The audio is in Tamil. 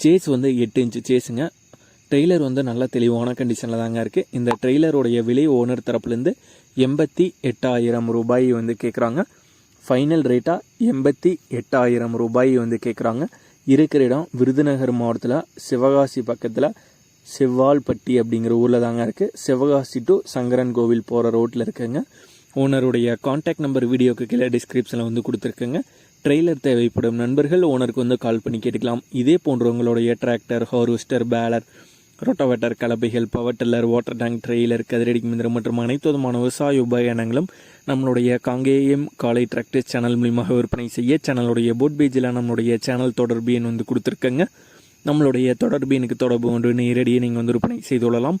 சேஸ் வந்து எட்டு இன்ச்சு சேஸுங்க ட்ரெய்லர் வந்து நல்ல தெளிவான கண்டிஷனில் தாங்க இருக்குது இந்த ட்ரெய்லருடைய விலை ஓனர் தரப்புலேருந்து எண்பத்தி எட்டாயிரம் ரூபாய் வந்து கேட்குறாங்க ஃபைனல் ரேட்டாக எண்பத்தி எட்டாயிரம் ரூபாய் வந்து கேட்குறாங்க இருக்கிற இடம் விருதுநகர் மாவட்டத்தில் சிவகாசி பக்கத்தில் செவ்வால்பட்டி அப்படிங்கிற ஊரில் தாங்க இருக்குது சிவகாசி டு சங்கரன் கோவில் போகிற ரோட்டில் இருக்குங்க. ஓனருடைய காண்டாக்ட் நம்பர் வீடியோக்கு கீழே டிஸ்கிரிப்ஷனில் வந்து கொடுத்துருக்குங்க. ட்ரெய்லர் தேவைப்படும். நண்பர்கள் ஓனருக்கு வந்து கால் பண்ணி கேட்டுக்கலாம். இதே போன்றவங்களுடைய tractor harvester baler rotavator கலப்பைகள் power tiller water tank trailer கதிரடி மிந்திரம் மற்றும் அனைத்து விதமான விவசாய உபகரணங்களும் நம்மளுடைய காங்கேயம் காலை டிராக்டர் சேனல் மூலியமாக விற்பனை செய்ய சேனலுடைய போட் பேஜில் நம்மளுடைய சேனல் தொடர்பு எண் வந்து கொடுத்துருக்கங்க. நம்மளுடைய தொடர்பு எனக்கு தொடர்பு ஒன்று நேரடியாக நீங்கள் வந்து விற்பனை செய்து கொள்ளலாம்.